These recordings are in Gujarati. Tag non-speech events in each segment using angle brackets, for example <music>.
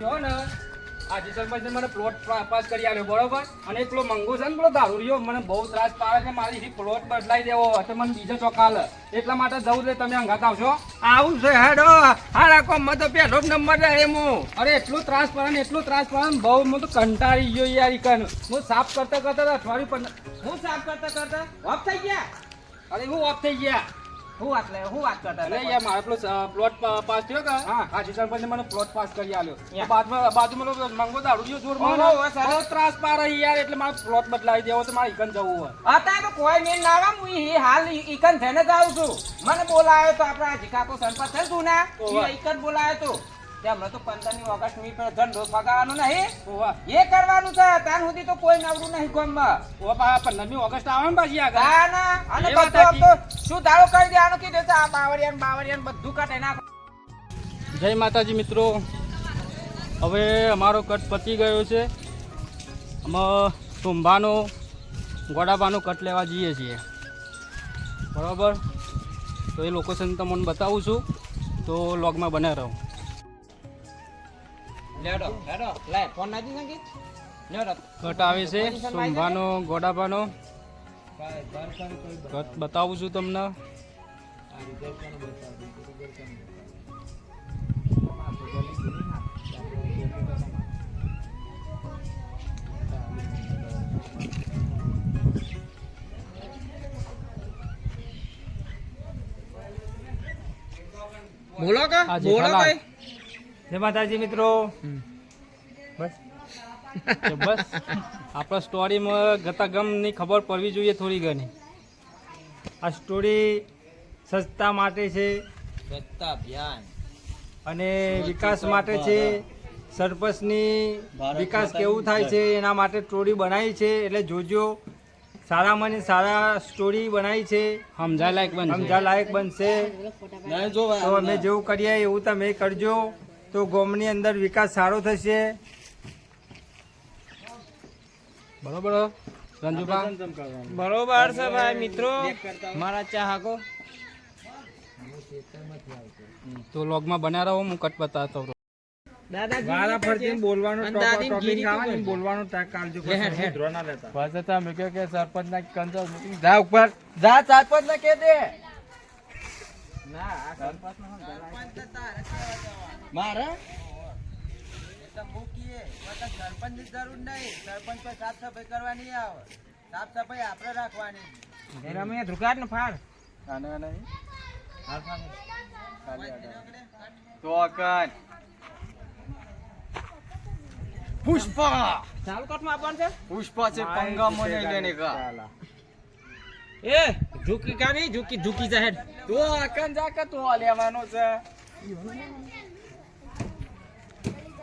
જો ને આજે સરપંચે મને પ્લોટ પાસ કરી આલ્યો બરોબર? અને એકલો મંગુ છે ને પેલો દારૂડિયો મને બહુ ત્રાસ પાડે છે મારી પ્લોટ બદલાઈ દેવો તો મને બીજો ચોકાલ એટલા માટે જવું છે તમે અંગાત આવશો આવું છે હેડો. હારા કોમમાં તો પેલો નંબર રહે હું. અરે એટલું ત્રાસ પડે ને એટલું ત્રાસ પડે ને બહુ હું તો કંટાળી ગયો યાર કન. હું સાફ કરતા કરતા અઠવાડિયું પણ હું સાફ કરતા કરતા ઓફ થઈ ગયા? અરે હું ઓફ થઈ ગયા? હું વાત લે હું વાત કરતા એટલે યાર મારો પેલો પ્લોટ પાસ થયો કે? હા. આજે સરપંચે મને પ્લોટ પાસ કરી આલ્યો. બાદમાં બાજુમાં મંગો દારૂડિયો જોરમાં જોર. બહુ ત્રાસ પાડે યાર એટલે મારો પ્લોટ બદલાવી દેવો તો મારે ઈકન જવું હોય. અત્યારે તો કોઈ મેન ના આવે હું હાલ ઈકન થઈને જ આવું છું. મને બોલાયો તો આપણા જીકાકો સરપંચ છે તું ને. ઈકન બોલાયો તે. હમણાં તો પંદરમી ઓગસ્ટમી પર ઝંડો ફગાવવાનો નહીં. એ કરવાનું છે. ત્યાં સુધી તો કોઈ નવરું નહીં ગામમાં. પા- પંદરમી ઓગસ્ટ આવે ને પાછી આગળ. ના ના. અને બધું તો શું દાડો કરી દેવાનું કીધું છે આ બાવળિયાન બાવળિયાન બધું કાઢે નાખો. જય માતાજી મિત્રો. હવે અમારો કટ પતી ગયો છે. અમે તુંભાનો ગોડાબાનો કટ લેવા જઈએ છીએ. બરાબર? તો એ લોકેશન તમને બતાવું છું. તો લોગમાં બને રહો. લેડો લેડો લે ફોન નાખી નાખી. કટ આવે છે સુંભાનો ગોડાબાનો કટ બતાવું. છું તમને. બોલો કે બોલો. કઈ? જય માતાજી મિત્રો. બસ. બસ. આપણા સ્ટોરીમાં ગતાગમની ખબર પડવી જોઈએ થોડી ઘણી. આ સ્ટોરી સસ્તા માટે છે. સ્વચ્છતા અભિયાન. અને વિકાસ માટે છે. સરપંચની વિકાસ કેવું થાય છે એના માટે સ્ટોરી બનાવી છે. એટલે જોજો સારામાં ને સારા સ્ટોરી બનાવી છે. સમજાય લાયક બનશે. સમજા લાયક બનશે તો અમે જેવું કરીએ એવું તમે કરજો. તો ગામની અંદર વિકાસ સારો થશે. બરોબર રંજુભા બરોબર છે ભાઈ મિત્રો. મારા ચાહકો તો લોગમાં બન્યા રહો હું કટ બતાવતો રહું. વારા ફરતી બોલવાનું ટોપિક આવે ને લેતા. જા ઉપર. જા સરપંચ ને કે દે. ના સરપંચ નો મારે? સરપંચની જરૂર નહીં. સરપંચ પર સાફ સફાઈ કરવાની આવે. સાફ સફાઈ આપણે રાખવાની. રમે ધ્રુકાટ ને ફાડ પુષ્પા. ચાલુ કટમાં આપવાનું છે? પુષ્પા છે पंगा મને લેને કા એ ઝુકી કાની ઝુકી ઝુકી જા હેડ તો અકન જા કે તો લેવાનો છે.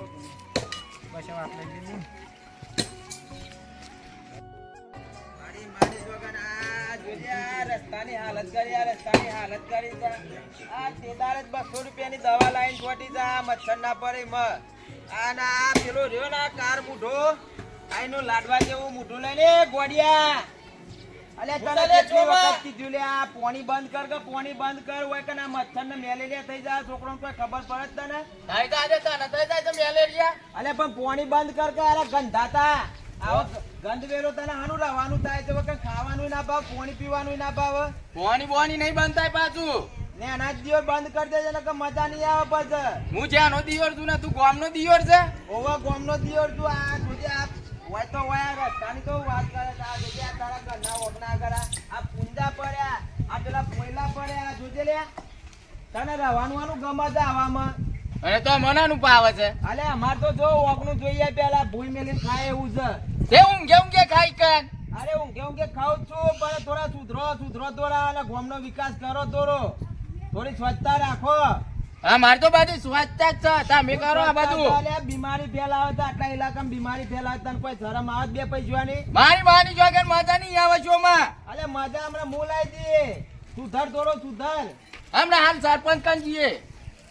બસ હવે આપણે લીધું. રસ્તાની હાલત કરી, આ રસ્તાની હાલત કરી આ તેદાર જ બસો રૂપિયાની દવા લાઈન છોટી છે મચ્છર ના પડે મ. આ ના રહ્યો ના કાર મૂઢો આઈનો લાડવા જેવું મૂઢું લઈને ગોડિયા અલે તને કેટલી વખત કીધું લે આ પોણી બંધ કર કે પોણી બંધ કર હોય કે ના મચ્છર ને મેલેરિયા થઈ જાય છોકરો કોઈ ખબર પડે જ તને? થઈ જાય તો મેલેરિયા. અલે પણ પોણી બંધ કર કે અરે ગંધાતા. આવો ગંધ વેરો તને હાનું રહેવાનું થાય તો વખત ખાવાનું ના ભાવ પોણી પીવાનું ના ભાવ પોણી બોણી નહીં બંધ થાય પાછું. ને અનાજ દિયો બંધ કરી દેજે ને કે મજા નહીં આવે પછી. હું જ્યાંનો દિયોર છું ને તું ગામનો દિયોર છે? ઓવા ગોમનો દિયો તું આ સુધી આ હોય તો હોય રસ્તાની તો વાત કરે. છે આ તારા ઘરના આ પુંજા પડ્યા આ પેલા પોયલા પડ્યા જોજે લે તને રહેવાનું આનું ગમે આવામાં? અને તો મનાનું પાવે છે. અલે અમાર તો જો ઓગનું જોઈએ પેલા ભૂઈ મેલી ખાય એવું છે. તે ઊંઘે ઊંઘે ખાઈ કર અરે ઊંઘે ઊંઘે ખાઉં છું પણ થોડા સુધરો સુધરો થોડા અને ગામનો વિકાસ કરો થોડો થોડી સ્વચ્છતા રાખો. હા મારે તો બાજુ સ્વચ્છતા જ છે. તમે કરો આ બાજુ. બીમારી ફેલાવે તો આટલા ઇલાકામાં બીમારી ફેલાવે તને કોઈ શરમ આવે જ બે પૈસાની? મારી માની જોગર મજા નહીં આવે છો માં અલે મજા હમણાં મોલાઈ દઈએ સુધર થોડો સુધર. હમણાં હાલ સરપંચ કન જઈએ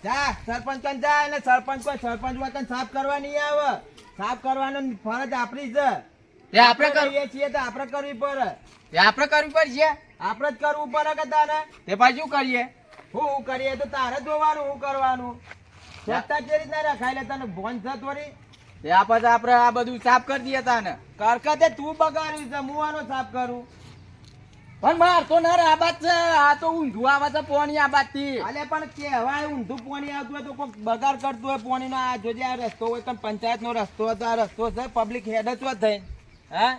જા સરપંચ કન જા અને સરપંચ કોઈ સરપંચ વતન સાફ કરવા નહીં આવે. સાફ કરવાનો ફરજ આપણી છે. તે આપણે કરીએ છીએ તો આપણે કરવી પડે. તે આપણે કરવી પડશે. આપણે જ કરવું પડે કે તારે? તે પાછું શું કરીએ? હું કરીએ તો તારે જોવાનું હું કરવાનું. સત્તા કેવી રીતના રખાય લે તને ભોન છે થોડી? ત્યાં પછી આપણે આ બધું સાફ કરી દઈએ તાને. કરકતે તું બગાડ્યું છે હું આનો સાફ કરું. પણ માર તો ના આ બાત છે આ તો ઊંધું આવે છે પોણી આ બાતથી અલે પણ કહેવાય ઊંધું પોણી આવતું હોય તો કોઈ બગાડ કરતું હોય પાણીનો. આ જોજે આ રસ્તો હોય પણ પંચાયતનો રસ્તો હતો આ રસ્તો છે પબ્લિક હેડ જ થઈ હા?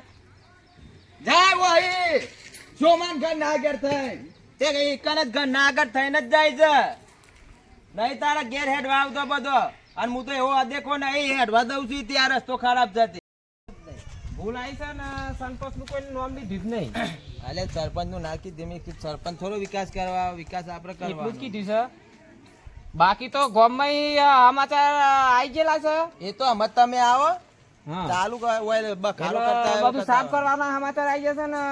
જાય વહી. સોમાન ઘર ના ઘેર થઈ તે એકન જ ના આગળ થઈને જ જાય છે. નહીં તારા ઘેર હેડવા આવતો બધો. અને હું તો એવો અદેખો નહીં હેડવા દઉં છું ત્યાં રસ્તો ખરાબ જતી. ભૂલ આવી છે ને સરપંચનું કોઈ નામ લીધું જ નહીં. <coughs> એટલે સરપંચનું નાખી ધીમે સરપંચ થોડો વિકાસ કરવા વિકાસ આપણે એટલું કીધું છે. બાકી તો ગામમાં સમાચાર આવી ગયેલા છે. એ તો અમે તમે આવો. ચાલુ કરતા બધું સાફ કરવાના સમાચાર આવી જશે ને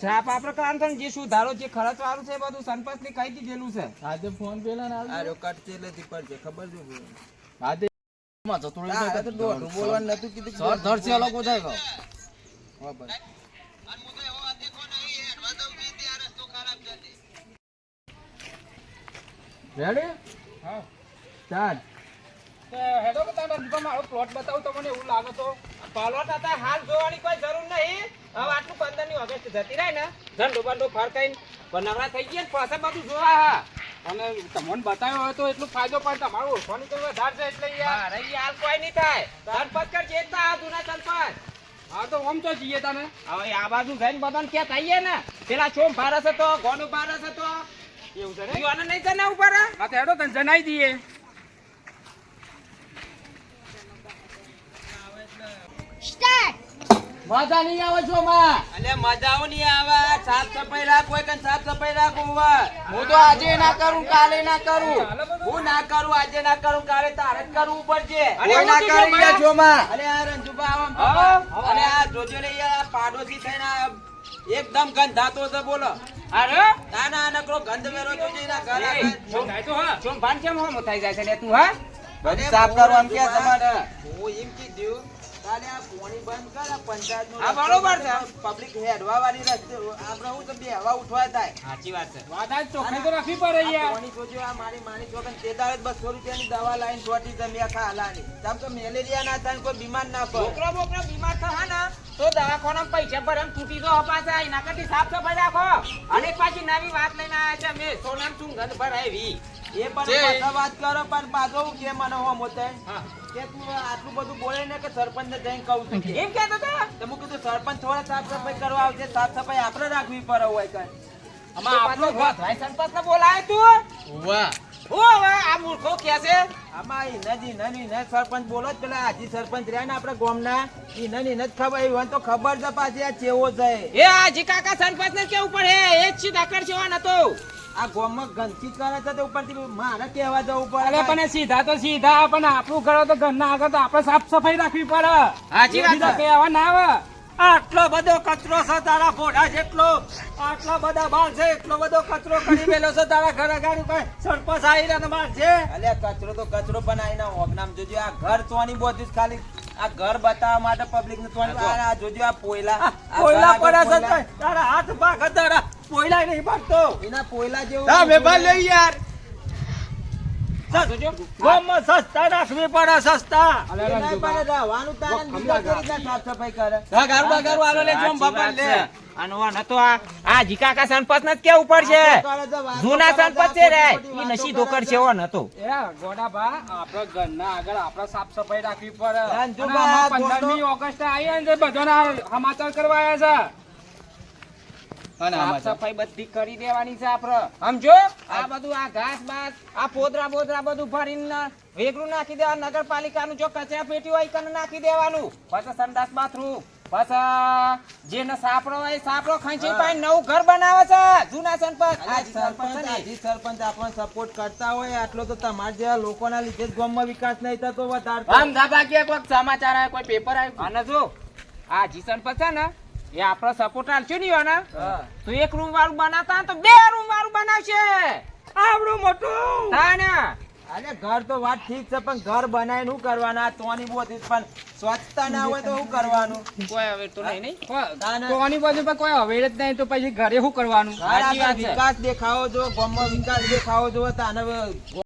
સાફ આપણે કરવાનું છે ને જે જે ખર્ચ વાળું છે એ બધું સંપતની કહી દીધેલું છે. આજે ફોન પેલા ના આ કટ છે એટલે થી પડશે ખબર છે આજે માં જતો રહી તો દોઢું બોલવાનું નતું કીધું સર ધર છે અલગ જાય ગયો. હા, બસ. રેડી હા. ચાલ. હેડો કે તારા દીપા મારો પ્લોટ બતાવું તમને એવું લાગે તો. પ્લોટ હતા હાલ જોવાની કોઈ જરૂર નહીં. હવે આટલું પંદરની ઓગસ્ટ જતી રહે ને ઝંડો બંડો ફરકાઈને બનાવડા થઈ ગયા ને પાછા બધું જોવા હા. અને તમને બતાવ્યો હોય તો એટલું ફાયદો પણ તમારું ઓળખવાની તો વધારે છે એટલે યાર. હાલ કોઈ નહીં થાય. સરપંચ કર જેતા આ જૂના સરપંચ હા તો ઓમ તો જઈએ તમે હવે આ બાજુ જઈને બધાને ક્યાં થઈએ ને? પેલા ચોમ ભારસ હતો ગોનો ભારસ હતો. એવું છે ને? નહીં જણાવવું પડે? હા તો હેડો તને જણાવી દઈએ. મજા નહીં આવે છો માં. અલે મજાઓ નહીં આવે. સાફ સફાઈ રાખો કે સાફ સફાઈ રાખો હું તો આજે ના કરું કાલે ના કરું. હું ના કરું આજે ના કરું કાલે તારે કરવું પડશે. અને ના કરી ગયા છો માં. અલે આ રંજુબા આવો અને આ જોજો ને યાર પાડોશી થઈને એકદમ ગંધાતો છે બોલો. અરે? ના ના નકરો ગંધ વેરો જોજો એના ઘર આગળ. ચોમ ભાન કેમ હોમ થઈ જાય છે? ને તું હા? બધું સાફ કરો એમ કે તમારે. હું એમ કી કાલે આ બરોબર પબ્લિક હેડવા વાળી રસ્તે આપણે હું તો બે હવા ઉઠવા થાય. સાચી વાત છે. વાત આજ ચોખ્ખાઈ તો રાખવી પડે યાર. પોણી જોજો આ મારી માની છોકરાને તે દાડે જ રૂપિયાની દવા લાઈન છોટી જમ્યા ખાલાની તમ તો મેલેરિયા ના થાય કોઈ બીમાર ના પડે. છોકરો બોકરો બીમાર થવા ને તો દવાખાના પૈસા ભરે ને તૂટી તો અપાશે એના કરતી સાફ સફાઈ રાખો. અને પાછી નવી વાત લઈને આવ્યા છે મેં સોનામ શું ગંધ ભરાવી. એ પણ પાછા વાત કરો પણ પાછો હું કે મને હોમ હોતે? કે તું આટલું બધું બોલે ને કે સરપંચ ને જઈને કહું છું. એમ કહેતો તો? તો હું કીધું સરપંચ થોડા સાફ સફાઈ કરવા આવજે સાફ સફાઈ આપણે રાખવી પડે હોય કઈ આમાં આપણો ભાઈ સરપંચ ને બોલાય તું? વાહ. આ મૂર્ખો કે છે? આમાં ઈનાજી નાની ને સરપંચ બોલો જ પેલા હાજી સરપંચ રહ્યા ને આપણે ગામના. ઈના ને ખબર હોય તો ખબર છે પાછી આ ચેવો છે. એ આજી કાકા સરપંચ ને કેવું પડે? એ જ સીધા કર છે નતો આ ગામમાં ગંદકી કરે છે તે ઉપરથી મારે કહેવા જવું અરે પણ સીધા તો સીધા પણ આપણું ઘર તો ઘરના આગળ તો આપણે સાફ સફાઈ રાખવી પડે. હાજી વાત કહેવા ના આવે? આટલો બધો કચરો છે તારા ફોટા જેટલો આટલા બધા બાર છે એટલો બધો કચરો કરી મેલો છે તારા ઘર આગળ ભાઈ. સરપંચ આવી રહ્યા બાર છે. અલ્યા કચરો તો કચરો પણ આવીને હોગનામ જોજો આ ઘર ચોની બોધી જ ખાલી આ ઘર બતાવવા માટે પબ્લિક ને ચોની આ જોજો આ પોયલા પોયલા ઘર પડ્યા છે તારા હાથ પાક તારા કોયલા નહીં પાડતો. એના પોયલા જેવું હા વેપાર લઈ યાર. ગામમાં સસ્તા રાખવી પડે સસ્તા. તારે સાફ સફાઈ કરે? ઘર બગારું આલો લે જોમ બાપા લે. અને આ આ આ જી કાકા સરપંચ ને કેવું પડશે? કરે છે, વાતો જૂના કરે છે, રે. ખોટી ખોટી ઈ વાતો નશીદો છે. એવો નતો. એ ગોડાભા આપણા ઘરના આગળ આપણે સાફ સફાઈ રાખવી પડે. અને રંજુભા, આમાં આ પંદરમી ઓગસ્ટે આવીએ ને તો બધાના સમાચાર કરવા આવ્યા છે. આમાં સાફ સફાઈ બધી કરી દેવાની છે આપડે. સમજો આ બધું આ ઘાસ બાસ આ પોદરા બોદરા બધું ભરીને વેગરું નાખી દેવાનું નગરપાલિકાનું જો કચરા પેટી હોય કને નાખી દેવાનું. પછી સંડાસ બાથરૂમ બસ જેને સાપડો હોય સાપડો ખેંચી પાઈ નવું ઘર બનાવે છે. જૂના સરપંચ સરપંચ સરપંચ આજી સરપંચ આપણને સપોર્ટ કરતા હોય આટલો તો તમારા જેવા લોકોના લીધે જ ગામમાં વિકાસ નહીં થતો વધારે આમ ધાબા કે કોઈક સમાચાર આવે કોઈ પેપર આવ્યું? અને જો આ જી સરપંચ છે ને એ આપણો સપોર્ટર છે નહીં હોય ને તો એક રૂમ વાળું બનાતા તો બે રૂમ વાળું બનાવશે. આવડું મોટું. તાને અરે ઘર તો વાત ઠીક છે પણ ઘર બનાવીને શું કરવાના? તોની બોધી પણ સ્વચ્છતા ના હોય તો શું કરવાનું? કોઈ હવે તો નહીં નહીં. તોની ના. બાજુ પર કોઈ હવે જ નહીં તો પછી ઘરે શું કરવાનું. વિકાસ દેખાવો જો ગામમાં વિકાસ દેખાવો જો તાને